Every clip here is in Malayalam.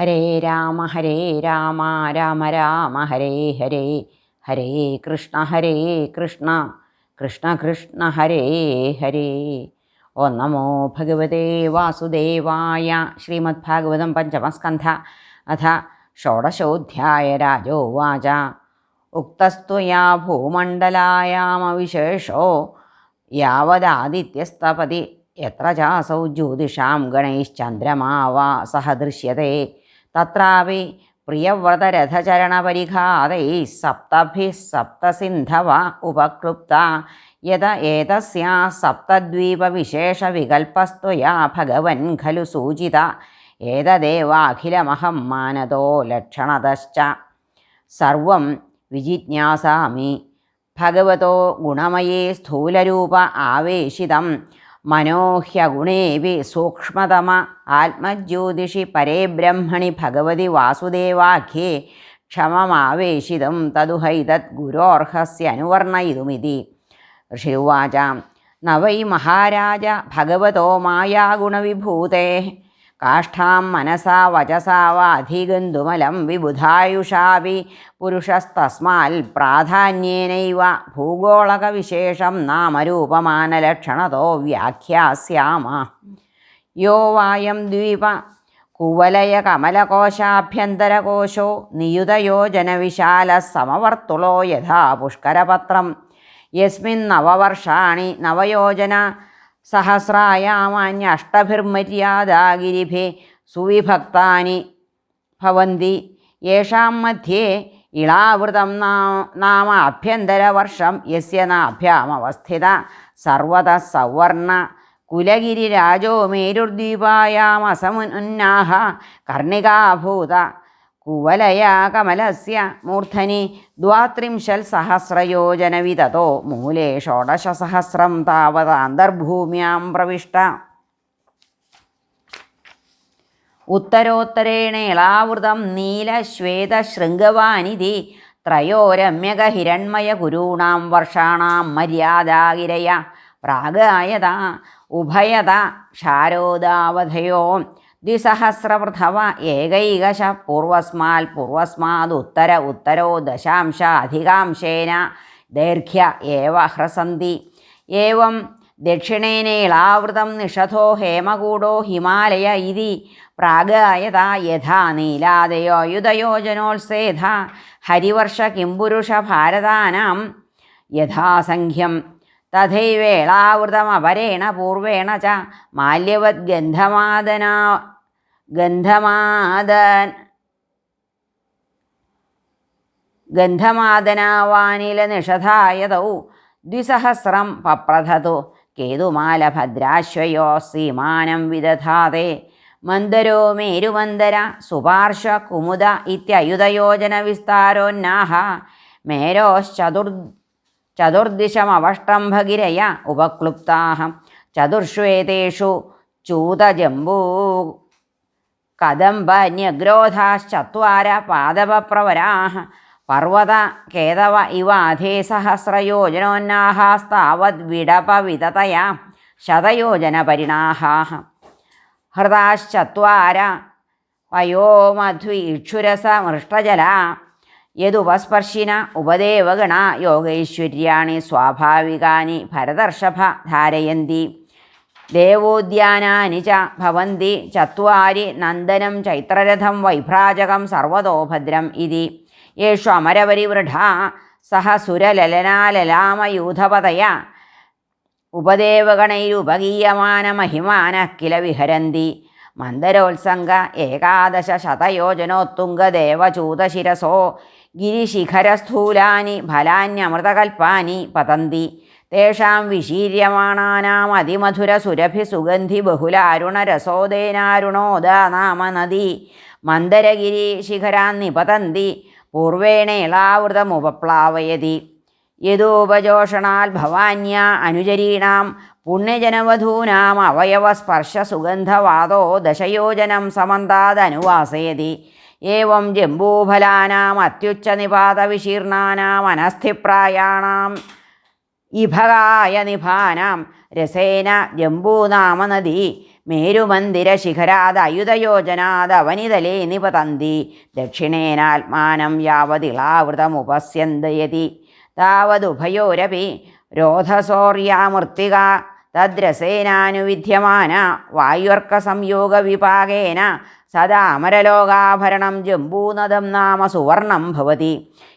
ഹരേ രാമ ഹരേ രാമ രാമ രാമ ഹരേ ഹരേ ഹരേ കൃഷ്ണ ഹരേ കൃഷ്ണ കൃഷ്ണ കൃഷ്ണ ഹരേ ഹരേ. ഓ നമോ ഭഗവതേ വാസുദേവായ ശ്രീമദ്ഭാഗവതം പഞ്ചമസ്കന്ധ അഥ ഷോഡശോധ്യായ രാജോവാച. ഉക്തസ്ത്വയാ ഭൂമണ്ഡലായാമവിശേഷോ യാവദാദിത്യസ്തപതി എത്ര ചാസൗ ജ്യോതിഷാം ഗണൈശ്ചന്ദ്രമാവാ സഹ ദൃശ്യത്തെ തത്രാപി പ്രിയവ്രതരഥചരണപരിഘാതൈ സപ്തഭിः സപ്തസിന്ധവ ഉപക്ലുപ്ത. യത ഏതസ്യാ സപ്തദ്വീപവിശേഷവികൽപ്പസ്ത്വയാ ഭഗവൻ ഖലു സൂചിത. ഏതദേവാഖിലമഹം മാനതോ ലക്ഷണതശ്ച. സർവം വിജിജ്ഞാസാമി. ഭഗവതോ ഗുണമയേ സ്ഥൂലരൂപ ആവേശിതം. മനോഹ്യഗുണേവി സൂക്ഷ്മതമ ആത്മജ്യോതിഷി പരേബ്രഹ്മണി ഭഗവതി വാസുദേവാഖ്യേ ക്ഷമമാവേശിതം തതുഹൈതത് ഗുരോർഹസ്യ അനുവർണയിതുമിതി. ഋഷിരുവാച നവൈ മഹാരാജ ഭഗവതോ മായാഗുണവിഭൂതേ കാഷ്ഠാം മനസാ വചസാ വാധിഗന്ധുമലം വിബുധായുഷാപി പുരുഷസ്തസ്മാൽ പ്രാധാന്യേനൈവ. ഭൂഗോളകവിശേഷം നാമരൂപമാനലക്ഷണതോ വ്യാഖ്യാസ്യാമ. യോ വായം ദ്വീപ കുവലയ കമലകോശാഭ്യന്തരകോശോ നിയുതയോജനവിശാല സമവർത്തുളോ യഥാ പുഷ്കരപത്രം. യസ്മിൻ നവവർഷാണി നവയോജന സഹസ്രായാമാന്യഷ്ടഭിർമര്യാദാഗിരിഭി സുവിഭക്താനി ഭവന്തി. യേഷാം മധ്യേ ഇളാവൃതം നാമ ആഭ്യന്തരവർഷം യസ്യ നാഭ്യാമവസ്ഥിത. സർവത സവർണ കുലഗിരിരാജോ മേരുദ്വീപായാമസമുന്നാഹ കർണികാഭൂത. കുവലയാ കമലസ്യ മൂർധനി ദ്വാത്രിംശൽ സഹസ്രയോജനവിതോ മൂലേ ഷോഡശസഹസ്രം താവത് അന്തർഭൂമ്യാം പ്രവിഷ്ട. ഉത്തരോത്തരേണേളാവൃതം നീലശ്വേതശൃംഗവാനിധി ത്രയോരമ്യക ഹിരൺമയ ഗുരൂണാം വർഷാണാം മര്യാദാഗിരയ പ്രാഗായത ഉഭയത ക്ഷാരോദാവധയോ ദ്വിസഹസ്രപൃഥവ ഏകൈകശ പൂർവസ്മാൽ പൂർവസ്മാദുത്തര ഉത്തരോ ദശാംശ അധികാംശേന ദൈർഘ്യ ഏവ ഹ്രസന്തി ഏവം ദക്ഷിണേനേളാവൃതം നിഷധോ ഹേമകൂടോ ഹിമാലയ ഇതി പ്രാഗായത യഥാ നീലാദയോ യുധയോജനോത്സേധ ഹരിവർഷ കിംപുരുഷ ഭാരതാനാം യഥാസംഖ്യം. തഥൈവേളാവൃതമപരേണ പൂർവേണ ച മാല്യവത് ഗന്ധമാദനാ ഗന്ധമാതനാവാനില നിഷധായതൗ. ദ്വിസഹസ്രം പപ്രഥതു കേതുമാലഭദ്രാശ്വയോ സീമാനം വിദധാതെ. മന്ദരോ മേരുമന്ദര സുപാർശ കുമുദ ഇത്യയുധയോജന വിസ്താരോന്നാഹ. മേരോശ്ചതുർ ചതുർദിശമവഷ്ടംഭഗിരയ ഉപക്ലുപ്താഹം. ചതുർഷ്വേതേഷു ചൂതജംബൂ കദംബന്യഗ്രോധാശ്ചത്വാര പാദപപ്രവരാः പർവത കേതവ ഇവ അധേ സഹസ്രയോജനോന്നാഹാസ്താവദ്വിടപവിതതയാ ശതയോജനപരിണാഹാः ഹൃദാശ്ചത്വാര വയോമധ്വി ഇക്ഷുരസ മൃഷ്ടജല യുപസ്പർശിന ഉപദേവഗണ യോഗൈശ്വര്യാണി സ്വാഭാവികാനി ഭരതർഷഭ ധാരയന്തി. ദേവോദ്യാനാനി ച ഭവന്തി ചത്വാരി നന്ദനം ചൈത്രരഥം വൈഭ്രാജകം സർവതോ ഭദ്രം ഇതി. യേഷു അമരപരിവൃഢ സഹ സുരലലനാലലാമയൂഥപതയ ഉപദേവഗണൈരുപഗീയമാനമഹിമാന കില വിഹരന്തി. മന്ദരോത്സംഗ ഏകാദശ ശതയോജനോത്തുംഗദേവചൂതശിരസോ ഗിരിശിഖരസ്ഥൂലാനി ഫലാന്യമൃതകൽപ്പാനി പതന്തി. തേഷാം വിശീര്യമാണാനാം അതിമധുര സുരഭി സുഗന്ധി ബഹുല അരുണരസോദേനാരുണോദ നാമ നദി മന്ദരഗിരി ശിഖരാൻ നിപതന്തി പൂർവേണേളാവൃതമുപപ്ലാവയതി. യദുപജോഷണാൽ ഭവാന്യ അനുചരീണാം പുണ്യജനവധൂനാം അവയവസ്പർശസുഗന്ധവാദോ ദശയോജനം സമന്താദനുവാസയതി. ഏവം ജംബൂഫലാനാം അത്യുച്ചനിപാതവിശീർണാനാം അനസ്ഥിപ്രായാണാം ഇഭകായ നിഭാനാം രസേന ജംബൂനാമനദി മേരുമന്ദിരശിഖരാദയുധയോജനാദവനിതലേ നിപതന്തി ദക്ഷിണേനാത്മാനം യാവതിളാവൃതമുപസ്യന്തയതി. താവതുഭയോരപി രോധസോർയാമൃത്തിക തദ്രസേനാനുവിദ്യമാന വായുർക്കസംയോഗവിപാകേന സദാ അമരലോകാഭരണം ജംബൂനദം നാമ സുവർണം ഭവതി.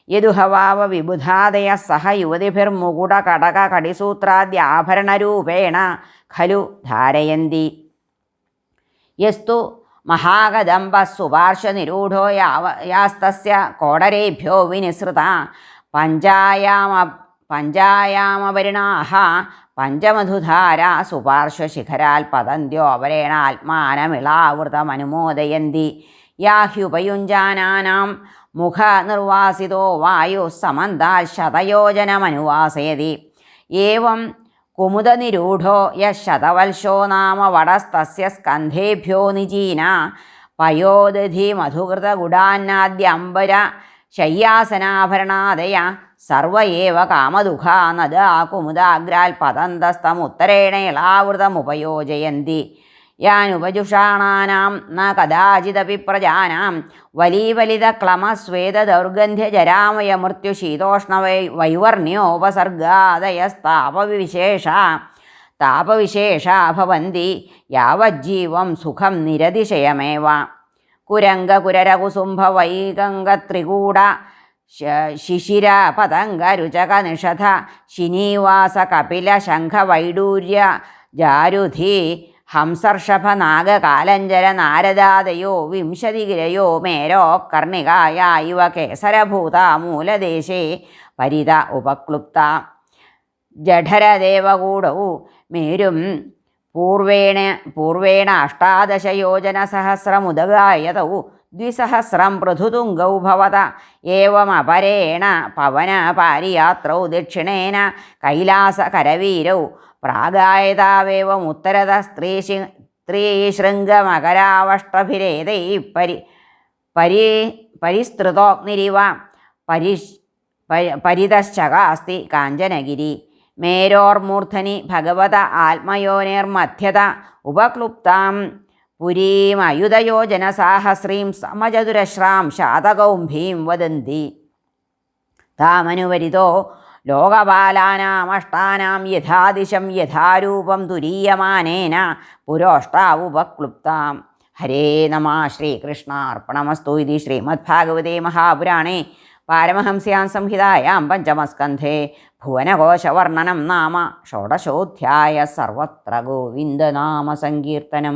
യദുഹവാവ വിബുധാദയ സഹ യുവതിഭിർമുകുടകടകടിസൂത്രാദ്യാഭരണരൂപേണ ഖലു ധാരയന്തി. യസ്തു മഹാകദംബസുപാർശ്വനിരൂഢോ യാവ യാസ്തസ്യ കോടരേഭ്യോ വിനിസൃത. പഞ്ചായാമ പഞ്ചായാമപരിണാഹ പഞ്ചമധുധാര സുപാർശ്വശിഖരാൽ പതന്ത്യോ അപരേണ ആത്മാനമിളാവൃതമനുമോദയന്തി. യാഹ്യുപയുഞ്ജാനാനാം മുഖനിർവാസിതോ വായു സമന്താൽ ശതയോജനമനുവാസയതി. ഏവം കുമുദനിരൂഢോ യശതവൽശോ നാമ വടസ്തസ്യ സ്കന്ധേഭ്യോ നിജീന. പയോദധി മധുകൃതഗുഡാന്നാദ്യ അംബര ശയ്യാസനാഭരണാദയ സർവ ഏവ കാമദുഃഖാ നദാ കുമുദാഗ്രാൽ പതന്തസ്തമുത്തരേണ ഇളാവൃതമുപയോജയന്തി. യാനുപജുഷാണാനാം ന കഥാചിദപി പ്രജാനാം വലീവലിതക്ലമസ്വേദദൗർഗന്ധ്യജരാമയ മൃത്യുശീതോഷ്ണവൈ വൈവർണ്യോപസർഗാദയസ്താപവിശേഷ താപവിശേഷാ ഭവന്തി യാവജ്ജീവം സുഖം നിരതിശയമേവ. കുരംഗകുരരകുസുംഭ വൈകംഗത്രികൂട ശിശിര പതംഗ രുചക നിഷധ ശിനീവാസ കപില ശംഖ വൈഡൂര്യ ജാരുധി ഹംസർഷഭ നാഗകാലഞ്ചര നാരദാദയോ വിംശതിഗിരയോ മേരോ കർണികായ ഇവ കേസരഭൂത മൂലദേശേ പരിത ഉപക്ലുപ്ത ജഠരദേവകൂടൗ മേരും പൂർവേണ പൂർവേണ അഷ്ടാദശയോജനസഹസ്രമുദഗായതൗ ദ്വിസഹസ്രം പൃഥുതുംഗൗ ഭവത ഏവമപരേണ പവനപാരിയാത്രൗ ദക്ഷിണേന കൈലാസകരവീരൗ. പ്രാഗായതാവേവമുത്തരത സ്ത്രീ സ്ത്രീശൃംഗമകരാവഷ്ടഭിരേതൈ പരി പരി പരിസ്തൃതോഗ്നിരിവ. പരിശ് പരി- പരിതശ്ചകാസ്തി കാഞ്ചനഗിരി. മേരോർമൂർധനി ഭഗവത ആത്മയോനിർമധ്യത ഉപക്ലുപ്താം പുരീമയുധയോജനസാഹസ്രീം സമചതുരശ്രാം ശാതകൗംഭീം വദന്തി. താമനുവരിതോ ലോകപാലാനാമഷ്ടാനാം യഥാദിശം യഥാരൂപം തുരീയമാനേന പുരോഷ്ടാവുപക്ലുപ്താം. ഹരേ നമ ശ്രീകൃഷ്ണാർപ്പണമസ്തു ഇതി ശ്രീമദ്ഭാഗവതേ മഹാപുരാണേ. പാരമഹംസ്യാം സംഹിതായാം പഞ്ചമസ്കന്ധേ. ഭുവനകോശവർണനം നാമ ഷോഡശോധ്യായ സർവത്ര ഗോവിന്ദനാമസങ്കീർത്തനം